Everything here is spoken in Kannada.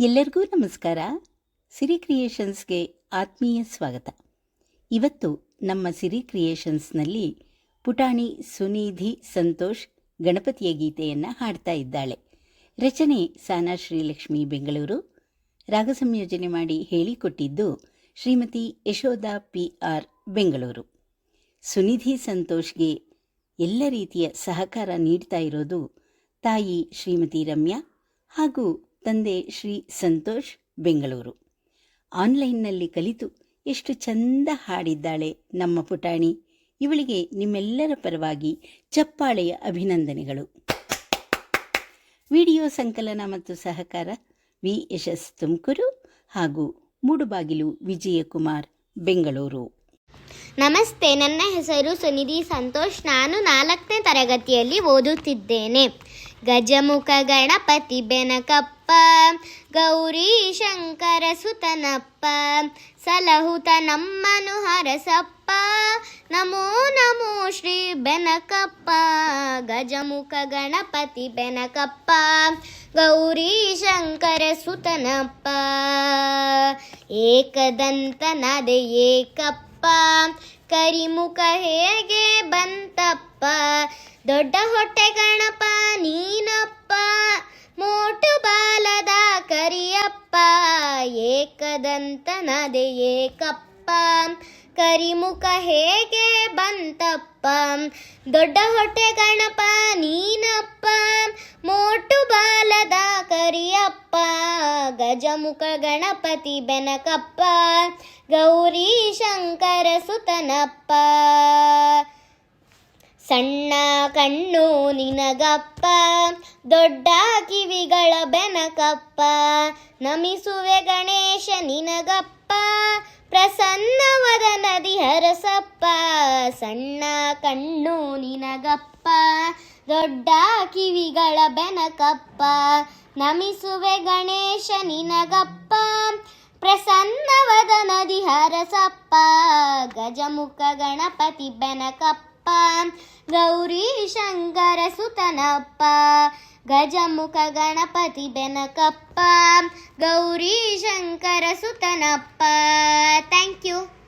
ಎಲ್ಲರಿಗೂ ನಮಸ್ಕಾರ. ಸಿರಿ ಕ್ರಿಯೇಷನ್ಸ್ಗೆ ಆತ್ಮೀಯ ಸ್ವಾಗತ. ಇವತ್ತು ನಮ್ಮ ಸಿರಿ ಕ್ರಿಯೇಷನ್ಸ್ನಲ್ಲಿ ಪುಟಾಣಿ ಸುನಿಧಿ ಸಂತೋಷ್ ಗಣಪತಿಯ ಗೀತೆಯನ್ನು ಹಾಡ್ತಾ ಇದ್ದಾಳೆ. ರಚನೆ ಸಾನಾ ಶ್ರೀಲಕ್ಷ್ಮಿ ಬೆಂಗಳೂರು. ರಾಗ ಸಂಯೋಜನೆ ಮಾಡಿ ಹೇಳಿಕೊಟ್ಟಿದ್ದು ಶ್ರೀಮತಿ ಯಶೋಧ ಪಿ ಆರ್ ಬೆಂಗಳೂರು. ಸುನಿಧಿ ಸಂತೋಷ್ಗೆ ಎಲ್ಲ ರೀತಿಯ ಸಹಕಾರ ನೀಡ್ತಾ ಇರೋದು ತಾಯಿ ಶ್ರೀಮತಿ ರಮ್ಯಾ ಹಾಗೂ ತಂದೆ ಶ್ರೀ ಸಂತೋಷ್, ಬೆಂಗಳೂರು. ಆನ್ಲೈನ್ನಲ್ಲಿ ಕಲಿತು ಎಷ್ಟು ಚಂದ ಹಾಡಿದ್ದಾಳೆ ನಮ್ಮ ಪುಟಾಣಿ. ಇವಳಿಗೆ ನಿಮ್ಮೆಲ್ಲರ ಪರವಾಗಿ ಚಪ್ಪಾಳೆಯ ಅಭಿನಂದನೆಗಳು. ವಿಡಿಯೋ ಸಂಕಲನ ಮತ್ತು ಸಹಕಾರ ವಿ. ಯಶಸ್ ತುಮಕೂರು ಹಾಗೂ ಮೂಡುಬಾಗಿಲು ವಿಜಯಕುಮಾರ್, ಬೆಂಗಳೂರು. ನಮಸ್ತೆ, ನನ್ನ ಹೆಸರು ಸುನಿಧಿ ಸಂತೋಷ್. ನಾನು ನಾಲ್ಕನೇ ತರಗತಿಯಲ್ಲಿ ಓದುತ್ತಿದ್ದೇನೆ. ಗಜಮುಖ ಗಣಪತಿ ಬೆನಕಪ್ಪ, ಗೌರಿ ಶಂಕರ ಸುತನಪ್ಪ ಸಲಹುತ ನಮ್ಮನು ಹರಸಪ್ಪ, ನಮೋ ನಮೋ ಶ್ರೀ ಬೆನಕಪ್ಪ, ಗಜಮುಖ ಗಣಪತಿ ಬೆನಕಪ್ಪ, ಗೌರಿ ಶಂಕರ ಸುತನಪ್ಪ. ಏಕದಂತನದೆ ಏಕಪ್ಪ, ಕರಿಮುಖ ಹೇಗೆ ಬಂತಪ್ಪ, ದೊಡ್ಡ ಹೊಟ್ಟೆ ಗಣಪ ನೀನಪ್ಪ, ಮೋಟು ಬಾಲದ ಕರಿಯಪ್ಪ, ಏಕದಂತನದೆ ಏಕಪ್ಪ. ಕರಿಮುಖ ಹೇಗೆ ಬಂತಪ್ಪ, ದೊಡ್ಡ ಹೊಟ್ಟೆ ಗಣಪ ನೀನಪ್ಪ, ಮೋಟು ಬಾಲದ ಕರಿಯಪ್ಪ, ಗಜಮುಖ ಗಣಪತಿ ಬೆನಕಪ್ಪ, ಗೌರಿ ಶಂಕರ ಸುತನಪ್ಪ. ಸಣ್ಣ ಕಣ್ಣು ನಿನಗಪ್ಪ ದೊಡ್ಡ ಕಿವಿಗಳ ಬೆನಕಪ್ಪ. ನಮಿಸುವೆ ಗಣೇಶ ನಿನಗಪ್ಪ ಪ್ರಸನ್ನವದ ನದಿ ಹರಸಪ್ಪ. ಸಣ್ಣ ಕಣ್ಣು ನಿನಗಪ್ಪ ದೊಡ್ಡ ಕಿವಿಗಳ ಬೆನಕಪ್ಪ. ನಮಿಸುವೆ ಗಣೇಶ ನಿನಗಪ್ಪ ಪ್ರಸನ್ನವದ ನದಿ ಹರಸಪ್ಪ. ಗಜಮುಖ ಗಣಪತಿ ಬೆನಕಪ್ಪ. ಗೌರಿ ಶಂಕರ ಸುತನಪ್ಪ. ಗಜಮುಖ ಗಣಪತಿ ಬೆನಕಪ್ಪ. ಗೌರಿ ಶಂಕರ ಸುತನಪ್ಪ. Thank you